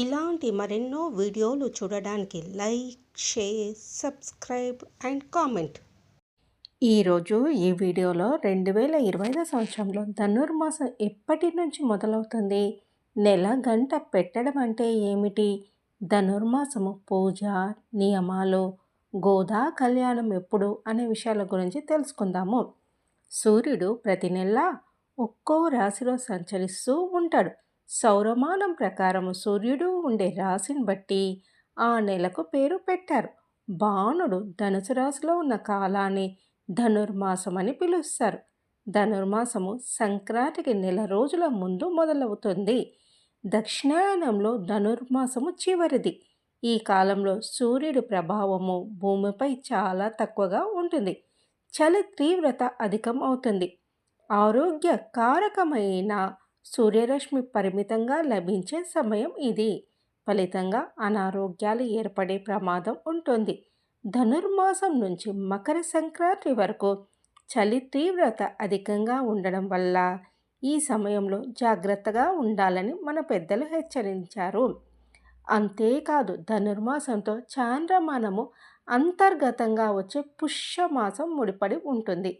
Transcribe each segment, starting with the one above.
ఇలాంటి మరెన్నో వీడియోలు చూడడానికి like share subscribe and comment. ఈరోజు ఈ వీడియోలో రెండు వేల ఇరవై ఐదు సంవత్సరంలో ధనుర్మాసం ఎప్పటి నుంచి మొదలవుతుంది? నెల గంట పెట్టడం అంటే ఏమిటి? ధనుర్మాసము పూజ నియమాలు గోదా కళ్యాణం ఎప్పుడు అనే విషయాల గురించి తెలుసుకుందాము. సూర్యుడు ప్రతి నెల ఒక్కో రాశిలో సంచరిస్తూ ఉంటాడు. సౌరమానం ప్రకారం సూర్యుడు ఉండే రాశిని బట్టి ఆ నెలకు పేరు పెట్టారు. బాణుడు ధనుసు రాశిలో ఉన్న కాలాన్ని ధనుర్మాసం అని పిలుస్తారు. ధనుర్మాసము సంక్రాంతికి నెల రోజుల ముందు మొదలవుతుంది. దక్షిణాయనంలో ధనుర్మాసము చివరిది. ఈ కాలంలో సూర్యుడి ప్రభావము భూమిపై చాలా తక్కువగా ఉంటుంది. చలి తీవ్రత అధికం అవుతుంది ఆరోగ్య కారకమైన సూర్యరశ్మి పరిమితంగా లభించే సమయం ఇది. ఫలితంగా అనారోగ్యాలు ఏర్పడే ప్రమాదం ఉంటుంది. ధనుర్మాసం నుంచి మకర సంక్రాంతి వరకు చలి తీవ్రత అధికంగా ఉండడం వల్ల ఈ సమయంలో జాగ్రత్తగా ఉండాలని మన పెద్దలు హెచ్చరించారు. అంతేకాదు ధనుర్మాసంతో చాంద్రమానము అంతర్గతంగా వచ్చే పుష్యమాసం ముడిపడి ఉంటుంది.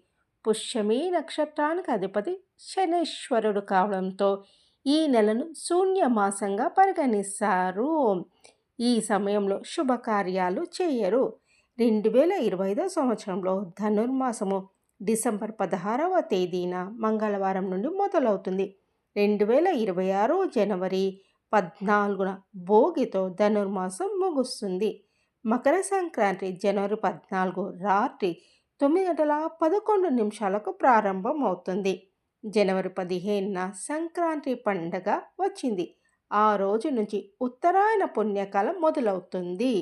పుష్యమి నక్షత్రానికి అధిపతి శనేశ్వరుడు కావడంతో ఈ నెలను శూన్యమాసంగా పరిగణిస్తారు. ఈ సమయంలో శుభకార్యాలు చేయరు. రెండు వేల ఇరవై ఐదో సంవత్సరంలో ధనుర్మాసము డిసెంబర్ పదహారవ తేదీన మంగళవారం నుండి మొదలవుతుంది. రెండు వేల ఇరవై ఆరు జనవరి పద్నాలుగున భోగితో ధనుర్మాసం ముగుస్తుంది. మకర సంక్రాంతి జనవరి పద్నాలుగు రాత్రి తొమ్మిది గంటల పదకొండు నిమిషాలకు ప్రారంభం అవుతుంది జనవరి పదిహేనున సంక్రాంతి పండగ వచ్చింది. ఆ రోజు నుంచి ఉత్తరాయణ పుణ్యకాలం మొదలవుతుంది.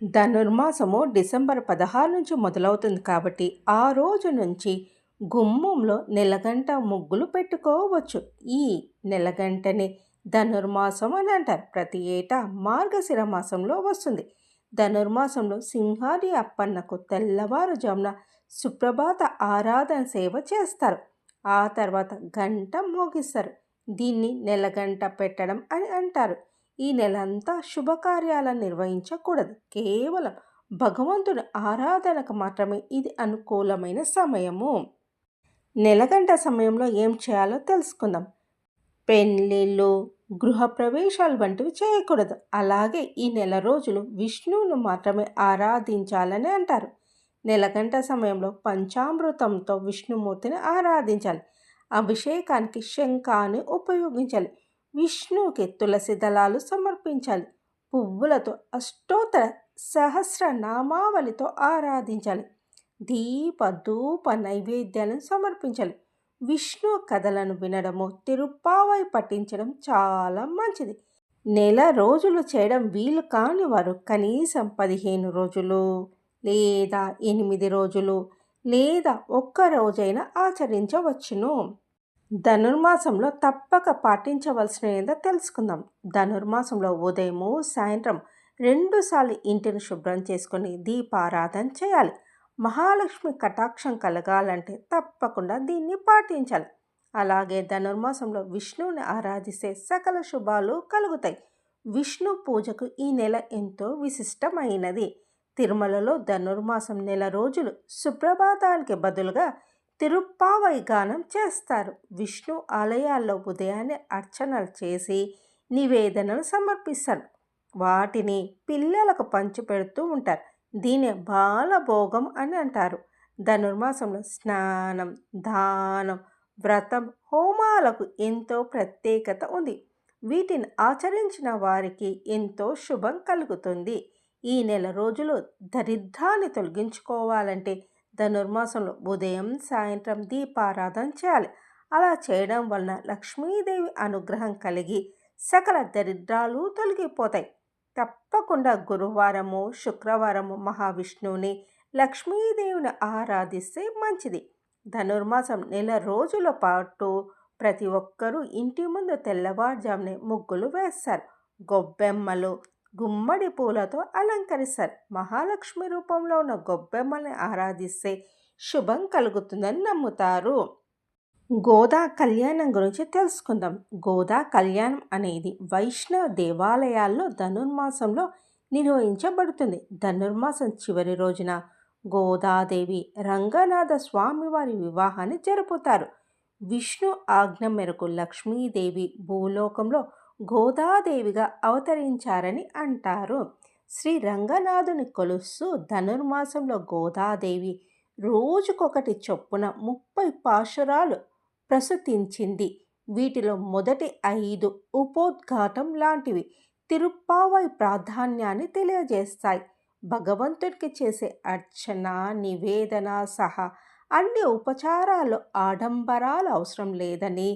ధనుర్మాసము డిసెంబర్ పదహారు నుంచి మొదలవుతుంది కాబట్టి ఆ రోజు నుంచి గుమ్మంలో నెలగంట ముగ్గులు పెట్టుకోవచ్చు. ఈ నెలగంటని ధనుర్మాసం అని అంటారు. ప్రతి ఏటా మార్గశిర మాసంలో వస్తుంది. ధనుర్మాసంలో సింహాది అప్పన్నకు తెల్లవారుజామున సుప్రభాత ఆరాధన సేవ చేస్తారు. ఆ తర్వాత గంట మోగిస్తారు. దీన్ని నెలగంట పెట్టడం అని అంటారు. ఈ నెలంతా శుభకార్యాలను నిర్వహించకూడదు. కేవలం భగవంతుడి ఆరాధనకు మాత్రమే ఇది అనుకూలమైన సమయము. నెలగంట సమయంలో ఏం చేయాలో తెలుసుకుందాం. పెళ్ళిళ్ళు గృహప్రవేశాలు వంటివి చేయకూడదు. అలాగే ఈ నెల రోజులు విష్ణువును మాత్రమే ఆరాధించాలని అంటారు. నెలగంట సమయంలో పంచామృతంతో విష్ణుమూర్తిని ఆరాధించాలి. అభిషేకానికి శంఖాన్ని ఉపయోగించాలి. విష్ణువుకి తులసి దళాలు సమర్పించాలి. పువ్వులతో అష్టోత్తర సహస్ర నామావళితో ఆరాధించాలి. దీప ధూప నైవేద్యాలను సమర్పించాలి. విష్ణు కథలను వినడము తిరుప్పావై పఠించడం చాలా మంచిది. నెల రోజులు చేయడం వీలు కాని వారు కనీసం పదిహేను రోజులు లేదా ఎనిమిది రోజులు లేదా ఒక్క రోజైనా ఆచరించవచ్చును. ధనుర్మాసంలో తప్పక పాటించవలసిన ఏదో తెలుసుకుందాం. ధనుర్మాసంలో ఉదయము సాయంత్రం రెండుసార్లు ఇంటిని శుభ్రం చేసుకొని దీపారాధన చేయాలి. మహాలక్ష్మి కటాక్షం కలగాలంటే తప్పకుండా దీన్ని పాటించాలి. అలాగే ధనుర్మాసంలో విష్ణువుని ఆరాధిస్తే సకల శుభాలు కలుగుతాయి. విష్ణు పూజకు ఈ నెల ఎంతో విశిష్టమైనది. తిరుమలలో ధనుర్మాసం నెల రోజులు సుప్రభాతానికి బదులుగా తిరుప్పావై గానం చేస్తారు. విష్ణు ఆలయాల్లో ఉదయాన్నే అర్చనలు చేసి నివేదనలు సమర్పిస్తారు. వాటిని పిల్లలకు పంచిపెడుతూ ఉంటారు. దీని బాలభోగం అని అంటారు. ధనుర్మాసంలో స్నానం దానం వ్రతం హోమాలకు ఎంతో ప్రత్యేకత ఉంది. వీటిని ఆచరించిన వారికి ఎంతో శుభం కలుగుతుంది. ఈ నెల రోజులు దరిద్రాన్ని తొలగించుకోవాలంటే ధనుర్మాసంలో ఉదయం సాయంత్రం దీపారాధన చేయాలి. అలా చేయడం వలన లక్ష్మీదేవి అనుగ్రహం కలిగి సకల దరిద్రాలు తొలగిపోతాయి. తప్పకుండా గురువారము శుక్రవారము మహావిష్ణువుని లక్ష్మీదేవిని ఆరాధిస్తే మంచిది. ధనుర్మాసం నెల రోజుల పాటు ప్రతి ఒక్కరూ ఇంటి ముందు తెల్లవారుజామునే ముగ్గులు వేస్తారు. గొబ్బెమ్మలు గుమ్మడి పూలతో అలంకరిస్తారు. మహాలక్ష్మి రూపంలో ఉన్న గొబ్బెమ్మల్ని ఆరాధిస్తే శుభం కలుగుతుందని నమ్ముతారు. గోదా కళ్యాణం గురించి తెలుసుకుందాం. గోదా కళ్యాణం అనేది వైష్ణవ దేవాలయాల్లో ధనుర్మాసంలో నిర్వహించబడుతుంది. ధనుర్మాసం చివరి రోజున గోదాదేవి రంగనాథ స్వామివారి వివాహాన్ని జరుపుతారు. విష్ణు ఆజ్ఞ మేరకు లక్ష్మీదేవి భూలోకంలో గోదాదేవిగా అవతరించారని అంటారు. శ్రీ రంగనాథుని కొలుస్తూ ధనుర్మాసంలో గోదాదేవి రోజుకొకటి చొప్పున ముప్పై పాశురాలు ప్రసూతించింది. వీటిలో మొదటి ఐదు ఉపోద్ఘాతం లాంటివి తిరుప్పావై ప్రాధాన్యాన్ని తెలియజేస్తాయి. భగవంతుడికి చేసే అర్చన నివేదన సహా అన్ని ఉపచారాలు ఆడంబరాలు అవసరం లేదని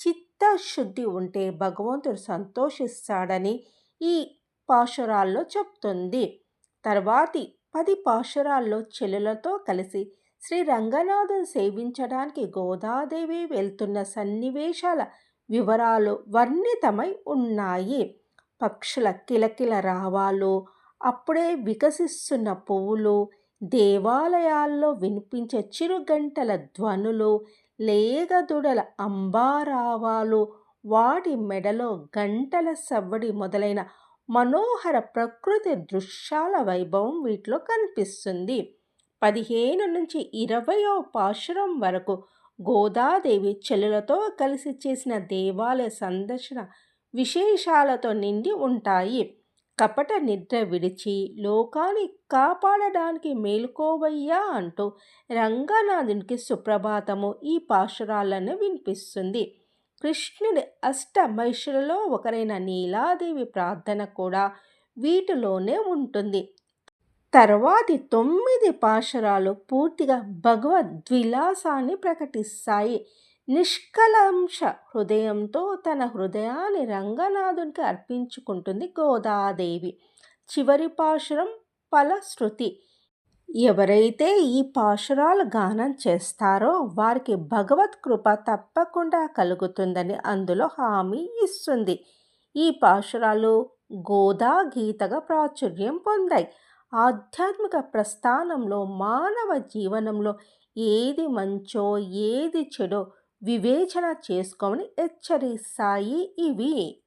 చిత్తశుద్ధి ఉంటే భగవంతుడు సంతోషిస్తాడని ఈ పాశురాల్లో చెప్తుంది. తర్వాతి పది పాశురాల్లో చెల్లులతో కలిసి శ్రీ రంగనాథుని సేవించడానికి గోదాదేవి వెళ్తున్న సన్నివేశాల వివరాలు వర్ణితమై ఉన్నాయి. పక్షుల కిలకిల రావాలు అప్పుడే వికసిస్తున్న పువ్వులు దేవాలయాల్లో వినిపించే చిరుగంటల ధ్వనులు లేగదుడల అంబారావాలు వాటి మెడలో గంటల సవ్వడి మొదలైన మనోహర ప్రకృతి దృశ్యాల వైభవం వీటిలో కనిపిస్తుంది. పదిహేను నుంచి ఇరవయో పాశురం వరకు గోదాదేవి చెల్లులతో కలిసి చేసిన దేవాలయ సందర్శన విశేషాలతో నిండి ఉంటాయి. కపట నిద్ర విడిచి లోకాన్ని కాపాడడానికి మేలుకోవయ్యా అంటూ రంగనాథునికి సుప్రభాతము ఈ పాశురాలను వినిపిస్తుంది. కృష్ణుడి అష్టమైషులలో ఒకరైన నీలాదేవి ప్రార్థన కూడా వీటిలోనే ఉంటుంది. తర్వాతి తొమ్మిది పాశరాలు పూర్తిగా భగవద్విలాసాన్ని ప్రకటిస్తాయి. నిష్కలంశ హృదయంతో తన హృదయాన్ని రంగనాథునికి అర్పించుకుంటుంది గోదాదేవి. చివరి పాశురం ఫలశ్రుతి. ఎవరైతే ఈ పాశురాలు గానం చేస్తారో వారికి భగవత్ కృప తప్పకుండా కలుగుతుందని అందులో హామీ ఇస్తుంది. ఈ పాశురాలు గోదా గీతగా ప్రాచుర్యం పొందాయి. ఆధ్యాత్మిక ప్రస్థానంలో మానవ జీవనంలో ఏది మంచో ఏది చెడో వివేచన చేసుకోమని హెచ్చరిస్తాయి ఇవి.